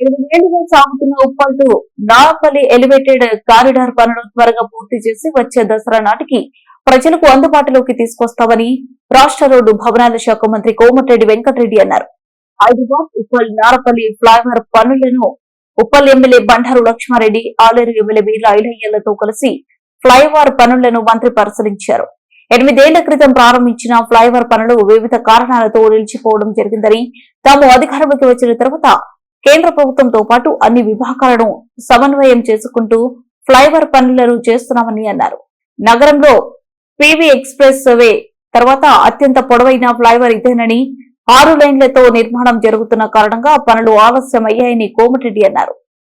ఎనిమిది ఏళ్ళుగా సాగుతున్న ఉప్పల్టు నాగపల్లి ఎలివేటెడ్ కారిడార్ పనులు త్వరగా పూర్తి చేసి వచ్చే దసరా నాటికి ప్రజలకు అందుబాటులోకి తీసుకొస్తామని రాష్ట్ర రోడ్డు భవనాల శాఖ మంత్రి కోమటిరెడ్డి వెంకటరెడ్డి అన్నారు. హైదరాబాద్ ఉప్పల్ నారపల్లి ఫ్లైఓవర్ పనులను ఉప్పల్ ఎమ్మెల్యే బండారు లక్ష్మారెడ్డి ఆలేరు ఎమ్మెల్యే వీర్ల ఐలయ్యలతో కలిసి ఫ్లైఓవర్ పనులను మంత్రి పరిశీలించారు. ఎనిమిదేళ్ళ క్రితం ప్రారంభించిన ఫ్లైఓవర్ పనులు వివిధ కారణాలతో నిలిచిపోవడం జరిగిందని తాము అధికారంలోకి వచ్చిన తర్వాత కేంద్ర ప్రభుత్వంతో పాటు అన్ని విభాగాలను సమన్వయం చేసుకుంటూ ఫ్లైఓవర్ పనులను చేస్తున్నామని అన్నారు. నగరంలో పివి ఎక్స్ప్రెస్ వే తర్వాత అత్యంత పొడవైన ఫ్లైఓవర్ ఇదేనని ఆరు లైన్లతో నిర్మాణం జరుగుతున్న కారణంగా పనులు ఆలస్యమయ్యాయని కోమటిరెడ్డి అన్నారు.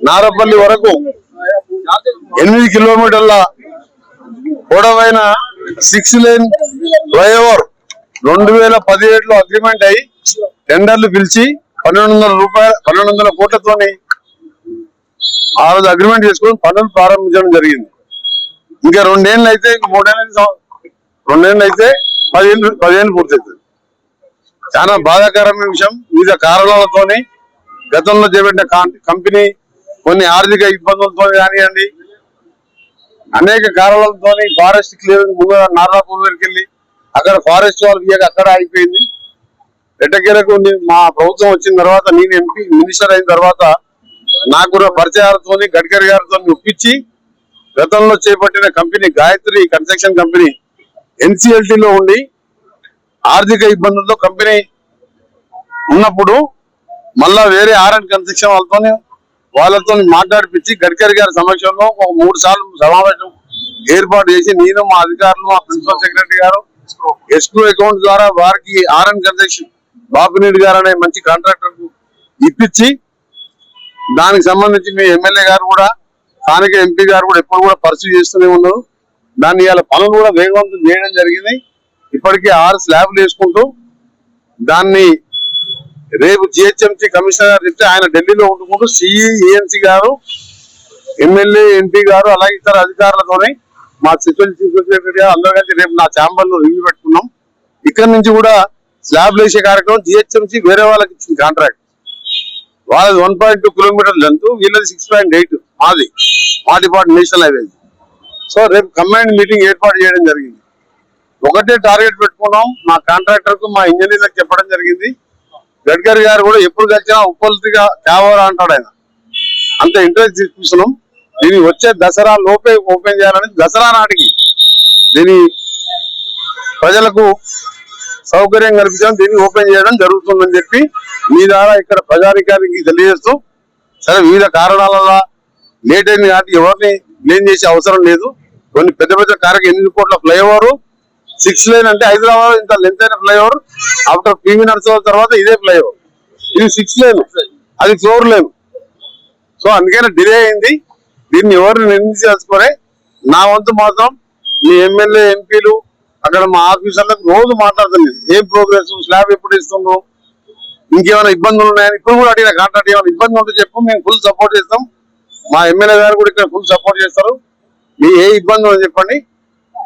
నారపల్లి వరకు ఎనిమిది కిలోమీటర్ల పొడవైన సిక్స్ లైన్ ఫ్లైఓవర్ రెండు వేల పదిహేడులో అగ్రిమెంట్ అయి టెండర్లు పిలిచి పన్నెండు వందల రూపాయల పన్నెండు వందల కోట్లతోని ఆ రోజు అగ్రిమెంట్ చేసుకుని పనులు ప్రారంభించడం జరిగింది. ఇంకా రెండేళ్ళు అయితే ఇంకా మూడేళ్ళ రెండేళ్ళు అయితే పదిహేను పదిహేను పూర్తవుతుంది చాలా బాధాకరమైన విషయం. వివిధ కారణాలతోని గతంలో చేపట్టిన కంపెనీ కొన్ని ఆర్థిక ఇబ్బందులతో కానివ్వండి అనేక కారణాలతో ఫారెస్ట్ క్లియరింగ్ ముందు నార్లాపూర్ వెళ్ళి అక్కడ ఫారెస్ట్ వాళ్ళు అక్కడ అయిపోయింది ఎట్టకేలకు మా ప్రభుత్వం వచ్చిన తర్వాత నేను ఎంపీ మినిస్టర్ అయిన తర్వాత నాకు కూడా పరిచయాలతో గడ్కరీ గారితో ఒప్పించి గతంలో చేపట్టిన కంపెనీ గాయత్రి కన్స్ట్రక్షన్ కంపెనీ ఎన్సిఎల్టీలో ఉండి ఆర్థిక ఇబ్బందులతో కంపెనీ ఉన్నప్పుడు మళ్ళా వేరే ఆర్ అండ్ కన్స్ట్రక్షన్ వాళ్ళతోనే వాళ్ళతో మాట్లాడిపించి గడ్కరీ గారి సమక్షంలో ఒక మూడు సార్లు సమావేశం ఏర్పాటు చేసి నేను మా అధికారులు మా ప్రిన్సిపల్ సెక్రటరీ గారు ఎస్క్యూ అకౌంట్ ద్వారా వారికి ఆర్ అండ్ కన్స్ట్రక్షన్ బాపినీడి గారు అనే మంచి కాంట్రాక్టర్ ఇప్పించి దానికి సంబంధించి మీ ఎమ్మెల్యే గారు కూడా స్థానిక ఎంపీ గారు కూడా ఎప్పుడు కూడా పరిస్థితి చేస్తూనే ఉన్నారు. దాన్ని ఇవాళ పనులు కూడా వేగవంతం చేయడం జరిగింది. ఇప్పటికే ఆరు స్లాబ్లు వేసుకుంటూ దాన్ని రేపు జిహెచ్ఎంసీ కమిషనర్ గారు చెప్తే ఆయన ఢిల్లీలో ఉండుకుంటూ సిఈ గారు ఎమ్మెల్యే ఎంపీ గారు అలాగే ఇతర అధికారులతోనే మా సివిల్ చీఫ్ సెక్రటరీ గారు అందరూ కలిసి రేపు నా ఛాంబర్లో రివ్యూ పెట్టుకున్నాం. ఇక్కడ నుంచి కూడా స్లాబ్లు వేసే కార్యక్రమం జిహెచ్ఎంసీ వేరే వాళ్ళకి ఇచ్చింది కాంట్రాక్ట్. వాళ్ళది one point two kilometre length వీళ్ళది సిక్స్ పాయింట్ ఎయిట్ మాది. మా డిపార్ట్మెంట్ నేషనల్ హైవే సో రేపు కంబైన్డ్ మీటింగ్ ఏర్పాటు చేయడం జరిగింది. ఒకటే టార్గెట్ పెట్టుకున్నాం. మా కాంట్రాక్టర్కు మా ఇంజనీర్లకు చెప్పడం జరిగింది. గడ్కరీ గారు కూడా ఎప్పుడు కలిసినా ఉప్పల్తిగా తేవరా అంటాడు ఆయన. అంత ఇంట్రెస్ట్ తీసుకున్నాం. దీన్ని వచ్చే దసరా లోపే ఓపెన్ చేయాలని దసరా నాటికి దీని ప్రజలకు సౌకర్యం కల్పించడం దీన్ని ఓపెన్ చేయడం జరుగుతుందని చెప్పి మీ ద్వారా ఇక్కడ ప్రజానికానికి తెలియజేస్తూ సరే వివిధ కారణాల వల్ల లేట్ అయింది కాబట్టి ఎవరిని క్లీన్ చేసే అవసరం లేదు. కొన్ని పెద్ద పెద్ద కార్యక్రమం ఎనిమిది కోట్ల ఫ్లైఓవర్ సిక్స్ లైన్ అంటే హైదరాబాద్ ఇంత లెంత్ అయిన ఫ్లైఓవర్ ఆఫ్టర్ పివి నరసింహ తర్వాత ఇదే ఫ్లైఓవర్. ఇది సిక్స్ లైన్ అది ఫ్లోర్ లైన్. సో అందుకని డిలే అయింది. దీన్ని ఎవరిని నిర్ణయించాల్సుకునే నా వంతు మాత్రం మీ ఎమ్మెల్యే ఎంపీలు అక్కడ మా ఆఫీసర్లకు రోజు మాట్లాడుతుంది. ఏం ప్రోగ్రెస్ స్లాబ్ ఎప్పుడు ఇస్తున్నాం ఇంకేమైనా ఇబ్బందులు ఉన్నాయని? ఇప్పుడు కూడా అడిగిన కాంట్రాక్ట్ ఏమైనా ఇబ్బంది ఉంటే చెప్పు మేము ఫుల్ సపోర్ట్ చేస్తాం. మా ఎమ్మెల్యే గారు కూడా ఇక్కడ ఫుల్ సపోర్ట్ చేస్తారు. మీ ఏ ఇబ్బంది అని చెప్పండి.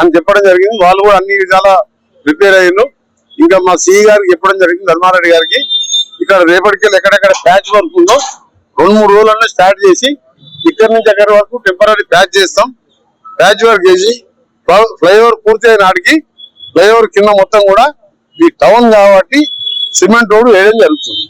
అని చెప్పడం జరిగింది. వాళ్ళు కూడా అన్ని విధాల ప్రిపేర్ అయ్యారు ఇంకా మా సిఈ గారికి చెప్పడం జరిగింది ధర్మారెడ్డి గారికి. ఇక్కడ రేపటికెళ్ళి ఎక్కడెక్కడ ప్యాచ్ వర్క్ ఉందో రెండు మూడు రోజులన్నీ స్టార్ట్ చేసి ఇక్కడ నుంచి అక్కడి వరకు టెంపరీ ప్యాచ్ చేస్తాం. ప్యాచ్ వర్క్ చేసి ఫ్లైఓవర్ పూర్తి అయిన నాటికి ఫ్లైఓవర్ కింద మొత్తం కూడా ఈ టౌన్ కాబట్టి సిమెంట్ రోడ్డు వేయడం జరుగుతుంది.